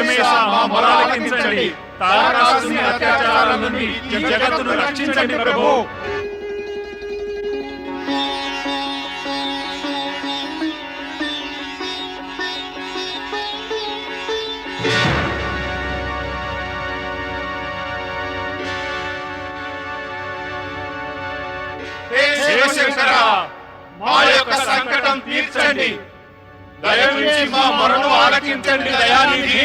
పరమేశ మా మొరాలకించండి తారకాసుని అత్యాచారాల నుండి జగత్తును రక్షించండి ప్రభు. మా యొక్క సంకటం తీర్చండి. దయచేసి మా మరణం ఆలకించండి దయానిధి.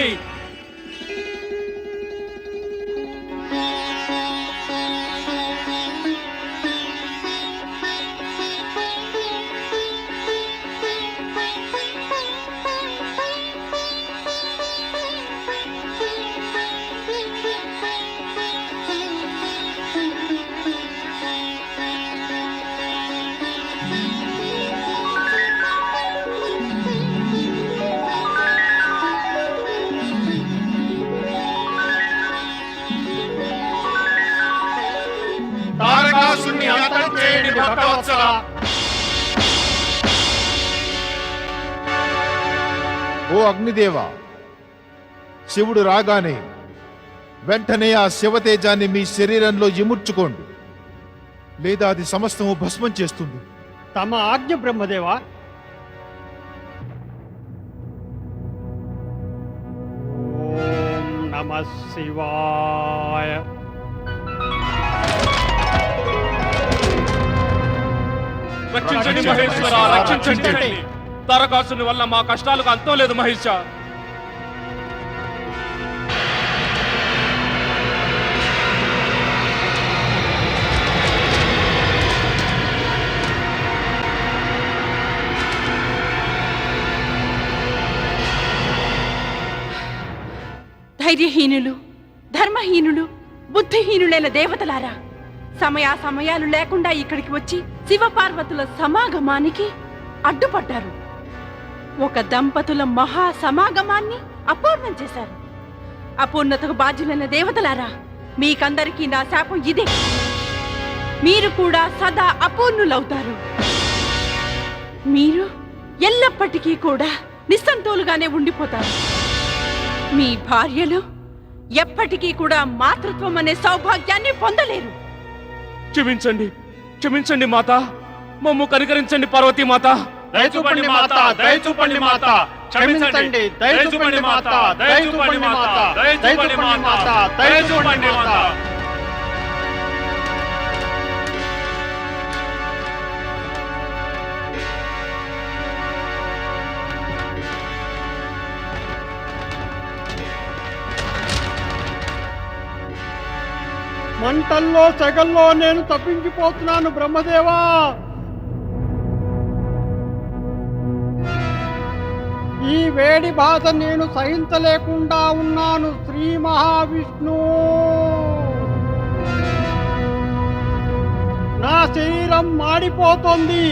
ఓ అగ్నిదేవ శివుడు రాగానే వెంటనే ఆ శివతేజాన్ని మీ శరీరంలో ఇముడ్చుకోండి. లేదా అది సమస్తము భస్మం చేస్తుంది. తమ ఆజ్ఞ బ్రహ్మదేవా? నమ శివాయ. రక్షించండి మహేశ్వర రక్షించండి. తారకాసుని వల్ల మా కష్టాలకు అంతం లేదు మహేష ధైర్యహీనులు ధర్మహీనులు బుద్ధిహీనులైన దేవతలారా సమయా సమయాలు లేకుండా ఇక్కడికి వచ్చి శివపార్వతుల సమాగమానికి అడ్డుపడ్డారు. ఒక దంపతుల మహా సమాగమాన్ని అపూర్ణం చేశారు. అపూర్ణతకు బాధ్యులైన దేవతలారా మీకందరికీ నా శాపం ఇదే. మీరు కూడా సదా అపూర్ణులవుతారు. మీరు ఎల్లప్పటికీ కూడా నిస్సంతోలుగానే ఉండిపోతారు. మీ భార్యలు ఎప్పటికీ కూడా మాతృత్వం అనే సౌభాగ్యాన్ని పొందలేరు. క్షమించండి. క్షమించండి మాత. మమ్ము కనికరించండి పార్వతీ మాత. దయచూపండి మాత, దయచూపండి మాత. క్షమించండి, దయచూపండి మాత, దయచూపండి మాత, దయచూపండి మాత, దయచూపండి మాత. మంటల్లో సెగల్లో నేను తప్పించిపోతున్నాను బ్రహ్మదేవా! ఈ వేడి బాధ నేను సహించలేకుండా ఉన్నాను శ్రీ మహావిష్ణు! నా శరీరం మాడిపోతోంది.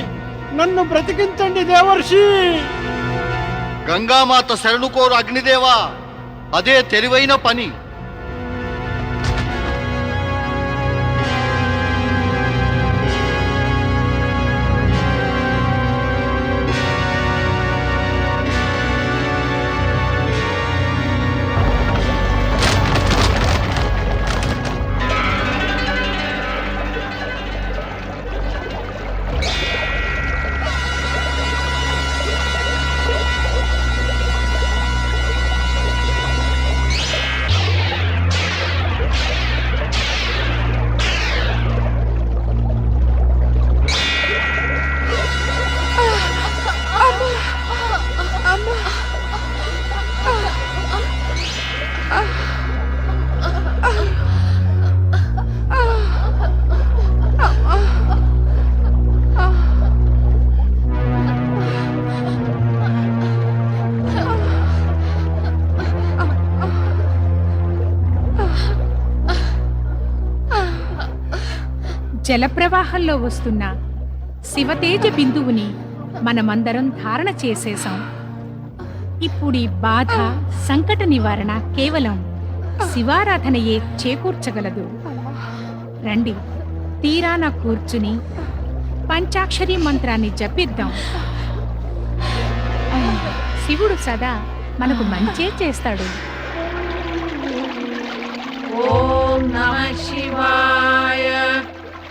నన్ను బ్రతికించండి దేవర్షి! గంగామాత శరణుకోరు అగ్నిదేవా! అదే తెలివైన పని. జలప్రవాహంలో వస్తున్న శివతేజ బిందువుని మనమందరం ధారణ చేసేశాం. ఇప్పుడు ఈ బాధ సంకట నివారణ కేవలం శివారాధనయే చేకూర్చగలదు. రండి తీరాన కూర్చుని పంచాక్షరి మంత్రాన్ని జపిద్దాం. శివుడు సదా మనకు మంచే చేస్తాడు. ఓం నమ శివా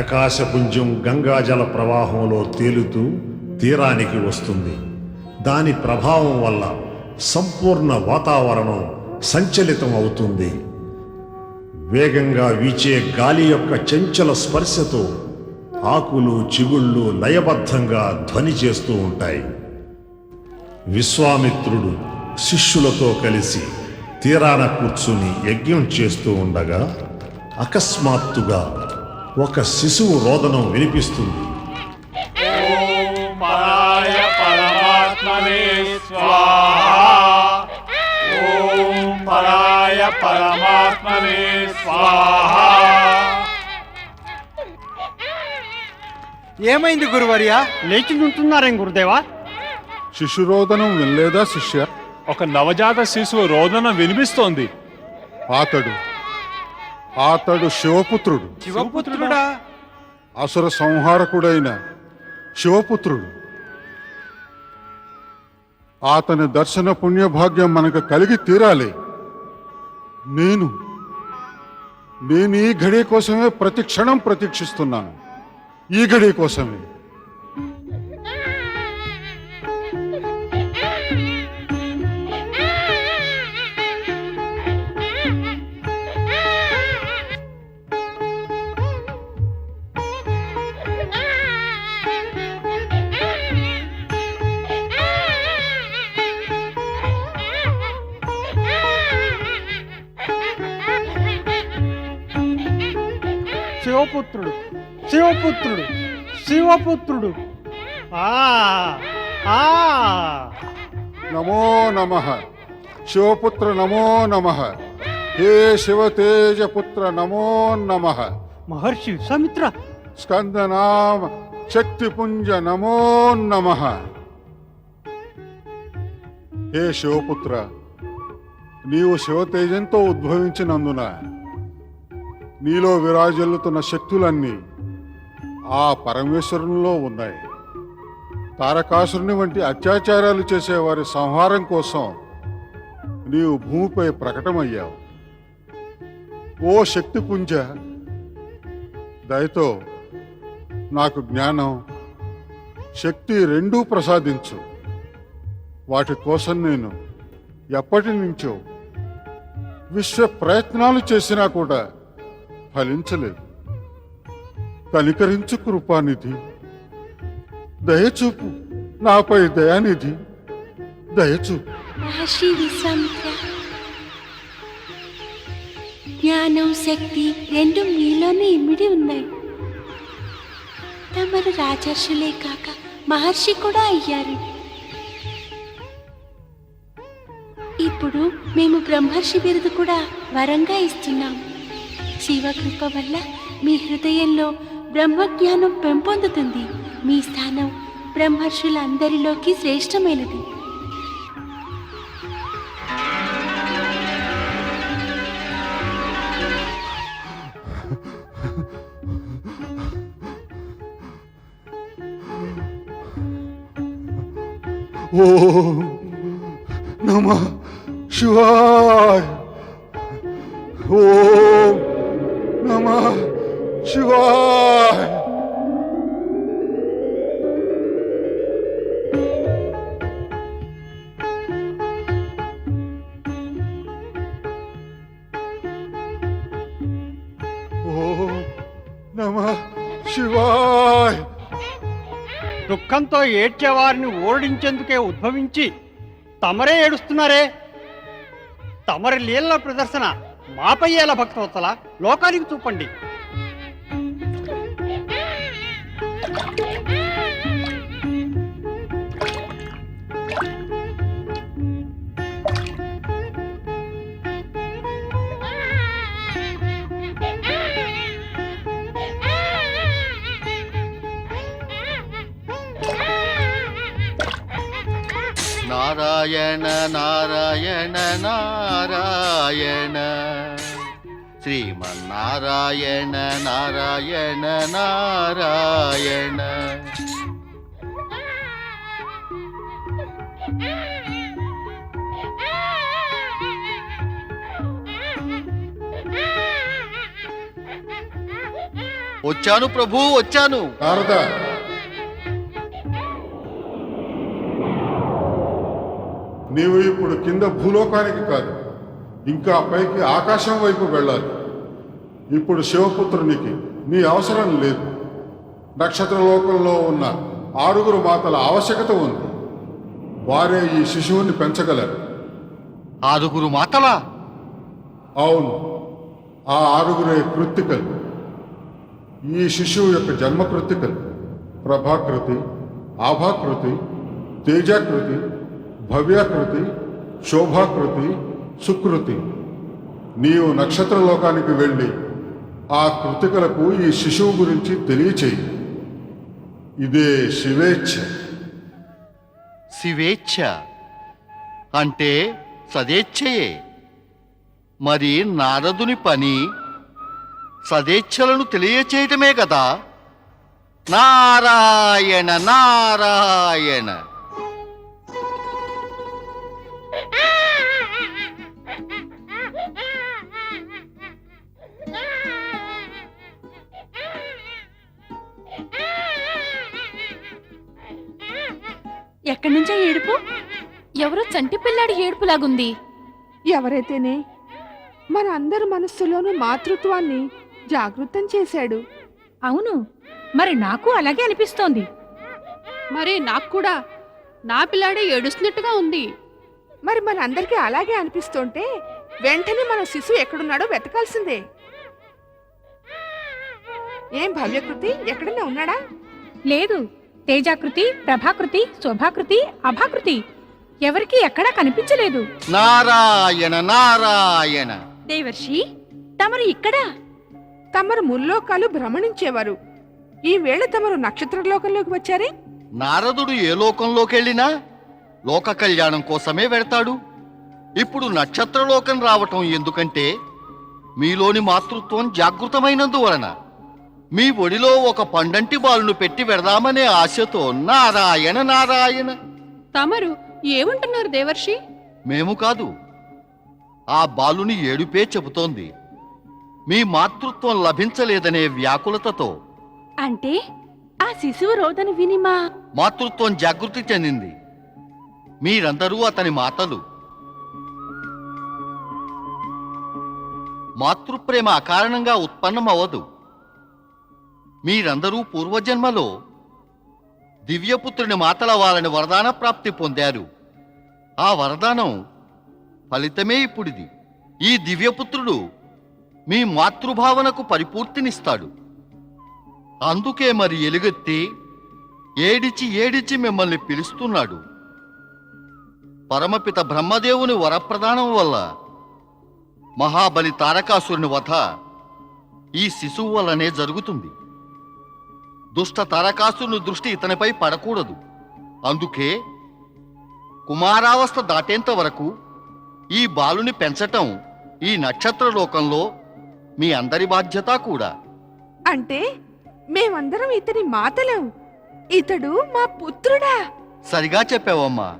ప్రకాశపుంజం గంగాజల ప్రవాహంలో తేలుతూ తీరానికి వస్తుంది. దాని ప్రభావం వల్ల సంపూర్ణ వాతావరణం సంచలితం అవుతుంది. వేగంగా వీచే గాలి యొక్క చంచల స్పర్శతో ఆకులు చిగుళ్ళు లయబద్ధంగా ధ్వని చేస్తూ ఉంటాయి. విశ్వామిత్రుడు శిష్యులతో కలిసి తీరాన కూర్చుని యజ్ఞం చేస్తూ ఉండగా అకస్మాత్తుగా ఒక శిశువు రోదనం వినిపిస్తుంది. ఏమైంది గురువర్య? లేచి నుంటున్నారేం గురుదేవా? శిశురోదనం వినలేదా శిష్య? ఒక నవజాత శిశువు రోదన వినిపిస్తోంది. ఆతడు ఆతడు శివపుత్రుడు. శివపుత్రుడా? అసుర సంహారకుడైన శివపుత్రుడు. అతని దర్శన పుణ్యభాగ్యం మనకు కలిగి తీరాలి. నేను నేను ఈ ఘడి కోసమే ప్రతి క్షణం ప్రతీక్షిస్తున్నాను. ఈ ఘడి కోసమే. శివపుత్రుడు శివపుత్రుడు. నమో నమ. శివపుత్ర నమో నమ. హే శివతేజపుత్ర నమో నమ. మహర్షి విశ్వామిత్ర. స్కందనామ శక్తిపుంజ నమో నమ. హే శివపుత్ర నీవు శివతేజంతో ఉద్భవించినందున నీలో విరాజిల్లుతున్న శక్తులన్నీ ఆ పరమేశ్వరునిలో ఉన్నాయి. తారకాసురుని వంటి అత్యాచారాలు చేసేవారి సంహారం కోసం నీవు భూమిపై ప్రకటమయ్యావు. ఓ శక్తిపుంజ దయతో నాకు జ్ఞానం శక్తి రెండూ ప్రసాదించు. వాటి కోసం నేను ఎప్పటి నుంచో విశ్వ ప్రయత్నాలు చేసినా కూడా ఫలించలేదు. కనికరించు కృపానిధి. దయచూపు నాపై దయానిధి. దయచూపు. మహర్షి విశ్వామిత్ర జ్ఞానం శక్తి రెండు మీలోనే ఇమిడి ఉన్నాయి. తమరు రాజర్షులే కాక మహర్షి కూడా అయ్యారు. ఇప్పుడు మేము బ్రహ్మర్షి బిరుదు కూడా వరంగా ఇస్తున్నాం. శివకృప వల్ల మీ హృదయంలో బ్రహ్మజ్ఞానం పెంపొందుతుంది. మీ స్థానం బ్రహ్మర్షులందరిలోకి శ్రేష్టమైనది. ఓ నమ శివాయ. ఓ నమ శివాయ. దుఃఖంతో ఏడ్చేవారిని ఓడించేందుకే ఉద్భవించి తమరే ఏడుస్తున్నారే? తమరి లీలల ప్రదర్శన మాపై ఎలా భక్తవత్సల లోకానికి చూపండి. నారాయణ నారాయణ నారాయణ. శ్రీమన్నారాయణ నారాయణ నారాయణ. వచ్చాను ప్రభు వచ్చాను. నారద. నీవు ఇప్పుడు కింద భూలోకానికి కాదు ఇంకా పైకి ఆకాశం వైపు వెళ్ళాలి. ఇప్పుడు శివపుత్రునికి నీ అవసరం లేదు. నక్షత్ర లోకంలో ఉన్న ఆరుగురు మాతల ఆవశ్యకత ఉంది. వారే ఈ శిశువుని పెంచగలరు. ఆరుగురు మాతలా? అవును ఆ ఆరుగురే కృత్తికలు. ఈ శిశువు యొక్క జన్మ కృత్తికలు ప్రభాకృతి ఆభాకృతి తేజాకృతి భవ్యాకృతి శోభాకృతి సుకృతి. నీవు నక్షత్ర లోకానికి వెళ్ళి ఆ కృతికలకు ఈ శిశువు గురించి తెలియచేయి. ఇదే శివేచ్ఛ. శివేచ్ఛ అంటే సదేచ్ఛయే. మరి నారదుని పని సదేచ్ఛలను తెలియచేయటమే కదా. నారాయణ నారాయణ. ఎక్కడి నుంచో ఏడుపు? ఎవరో చంటి పిల్లాడి ఏడుపులాగుంది. ఎవరైతేనే మన అందరి మనస్సులోనూ మాతృత్వాన్ని జాగృతం చేశాడు. అవును మరి నాకు అలాగే అనిపిస్తోంది. మరి నాకు కూడా నా పిల్లాడే ఏడుస్తున్నట్టుగా ఉంది. మరి మన అందరికీ అలాగే అనిపిస్తుంటే వెంటనే మన శిశువు ఎక్కడున్నాడో వెతకాల్సిందే. ఏం భవ్యకృతి ఎక్కడన్నా ఉన్నాడా? లేదు తేజాకృతి ప్రభాకృతి శోభాకృతి అభాకృతి. ఎవరికి ఎక్కడా కనిపించలేదు. నారాయణ నారాయణ. దేవర్షి తమరు ఇక్కడ? తమరు ముల్లోకాలు భ్రమణించేవారు. ఈ వేళ తమరు నక్షత్రలోకంలోకి వచ్చారే? నారదుడు ఏ లోకంలోకెళ్ళినా లోక కళ్యాణం కోసమే వెడతాడు. ఇప్పుడు నక్షత్రలోకం రావటం ఎందుకంటే మీలోని మాతృత్వం జాగృతమైనందువలన. మీ ఒడిలో ఒక పండంటి బాలును పెట్టి వెడదామనే ఆశతో నారాయణ నారాయణ. తమరు ఏమంటున్నారు దేవర్షి? మేము కాదు. ఆ బాలుని ఏడుపే చెబుతోంది. మీ మాతృత్వం లభించలేదనే వ్యాకులతతో. అంటే ఆ శిశువు రోదన విని మా మాతృత్వం జాగృతి చెందింది. మీరందరూ అతని మాతలు. మాతృప్రేమ అకారణంగా ఉత్పన్నమవ్వదు. మీరందరూ పూర్వజన్మలో దివ్యపుత్రుని మాతల వాళ్ళని వరదాన ప్రాప్తి పొందారు. ఆ వరదానం ఫలితమే ఇప్పుడిది. ఈ దివ్యపుత్రుడు మీ మాతృభావనకు పరిపూర్తినిస్తాడు. అందుకే మరి ఎలుగెత్తి ఏడిచి ఏడిచి మిమ్మల్ని పిలుస్తున్నాడు. పరమపిత బ్రహ్మదేవుని వరప్రదానం వల్ల మహాబలి తారకాసురుని వధ ఈ శిశువు వల్లనే జరుగుతుంది. దుష్ట తారకాసురుని దృష్టి ఇతనిపై పడకూడదు. అందుకే కుమారావస్థ దాటేంత వరకు ఈ బాలుని పెంచటం ఈ నక్షత్ర లోకంలో మీ అందరి బాధ్యత కూడా. అంటే మేమందరం ఇతని మాతలం. ఇతడు మా పుత్రుడా. సరిగా చెప్పావమ్మా.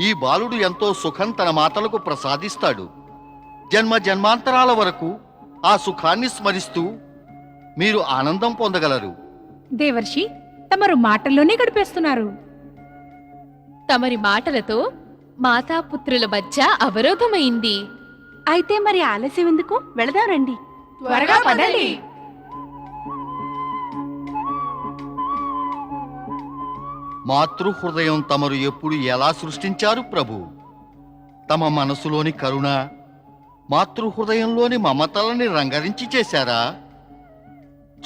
ఈ బాలుడు ఎంతో సుఖం తన మాతలకు ప్రసాదిస్తాడు. జన్మ జన్మాంతరాల వరకు ఆ సుఖాన్ని స్మరిస్తూ మీరు ఆనందం పొందగలరు. దేవర్షి తమరు మాటల్లోనే గడిపేస్తున్నారు. తమరి మాటలతో మాతాపుత్రుల మధ్య అవరోధమైంది. అయితే మరి ఆలస్యం ఎందుకు? వెళదాం రండి. త్వరగా పదండి. మాతృహృదయం తమరు ఎప్పుడు ఎలా సృష్టించారు ప్రభు? తమ మనసులోని కరుణ మాతృహృదయంలోని మమతలని రంగరించి చేశారా?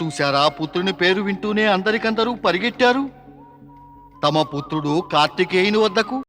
చూశారా? పుత్రుని పేరు వింటూనే అందరికందరూ పరిగెట్టారు. తమ పుత్రుడు కార్తికేయుని వద్దకు